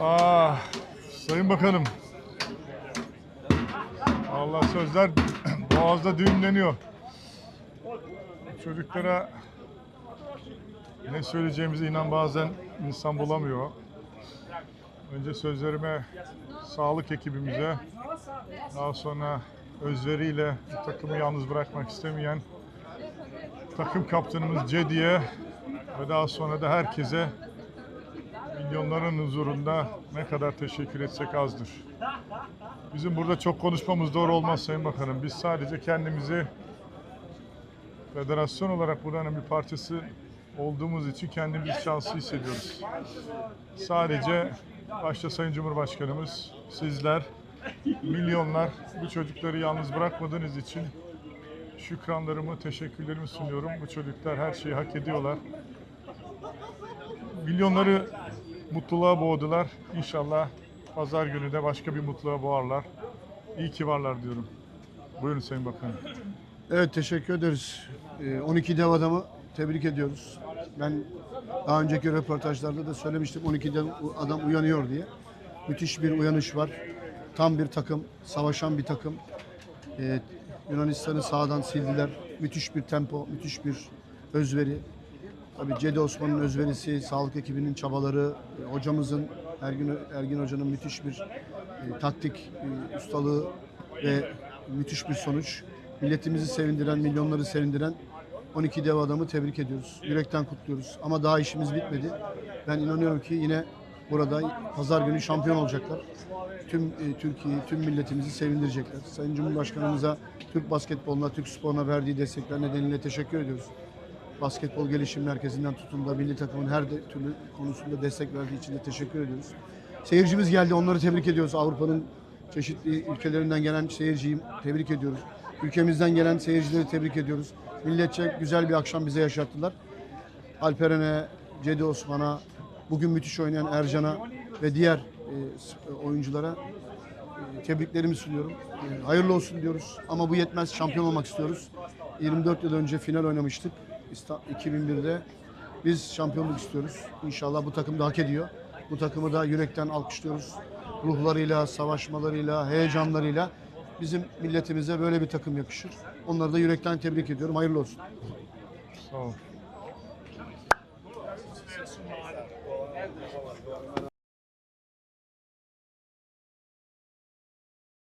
Ah, Sayın Bakanım. Allah sözler boğazda düğümleniyor. Çocuklara ne söyleyeceğimizi inan bazen insan bulamıyor. Önce sözlerime sağlık ekibimize, daha sonra özveriyle takımı yalnız bırakmak istemeyen takım kaptanımız Cedi'ye ve daha sonra da herkese milyonların huzurunda ne kadar teşekkür etsek azdır. Bizim burada çok konuşmamız doğru olmaz Sayın Bakanım. Biz sadece kendimizi federasyon olarak buranın bir parçası olduğumuz için kendimizi şanslı hissediyoruz. Sadece başta Sayın Cumhurbaşkanımız, sizler, milyonlar bu çocukları yalnız bırakmadığınız için şükranlarımı, teşekkürlerimi sunuyorum. Bu çocuklar her şeyi hak ediyorlar. Milyonları mutluluğa boğdular. İnşallah pazar günü de başka bir mutluluğa boğarlar. İyi ki varlar diyorum. Buyurun Sayın Bakanım. Evet teşekkür ederiz. Ee, 12 dev adamı tebrik ediyoruz. Ben daha önceki röportajlarda da söylemiştim 12 dev adam uyanıyor diye. Müthiş bir uyanış var. Tam bir takım, savaşan bir takım. Ee, Yunanistan'ı sağdan sildiler. Müthiş bir tempo, müthiş bir özveri. Tabii Cedi Osman'ın özverisi, sağlık ekibinin çabaları, e, hocamızın, Ergin, Ergin Hoca'nın müthiş bir e, taktik e, ustalığı ve müthiş bir sonuç. Milletimizi sevindiren, milyonları sevindiren 12 dev adamı tebrik ediyoruz. Yürekten kutluyoruz. Ama daha işimiz bitmedi. Ben inanıyorum ki yine burada pazar günü şampiyon olacaklar. Tüm e, Türkiye'yi, tüm milletimizi sevindirecekler. Sayın Cumhurbaşkanımıza Türk basketboluna, Türk sporuna verdiği destekler nedeniyle teşekkür ediyoruz. Basketbol Gelişim Merkezi'nden tutun da milli takımın her de, türlü konusunda destek verdiği için de teşekkür ediyoruz. Seyircimiz geldi, onları tebrik ediyoruz. Avrupa'nın çeşitli ülkelerinden gelen seyirciyi tebrik ediyoruz. Ülkemizden gelen seyircileri tebrik ediyoruz. Milletçe güzel bir akşam bize yaşattılar. Alperen'e, Cedi Osman'a, bugün müthiş oynayan Ercan'a ve diğer e, oyunculara e, tebriklerimi sunuyorum. E, hayırlı olsun diyoruz ama bu yetmez. Şampiyon olmak istiyoruz. 24 yıl önce final oynamıştık 2001'de biz şampiyonluk istiyoruz. İnşallah bu takım da hak ediyor. Bu takımı da yürekten alkışlıyoruz. Ruhlarıyla, savaşmalarıyla, heyecanlarıyla bizim milletimize böyle bir takım yakışır. Onları da yürekten tebrik ediyorum. Hayırlı olsun. Sağ ol.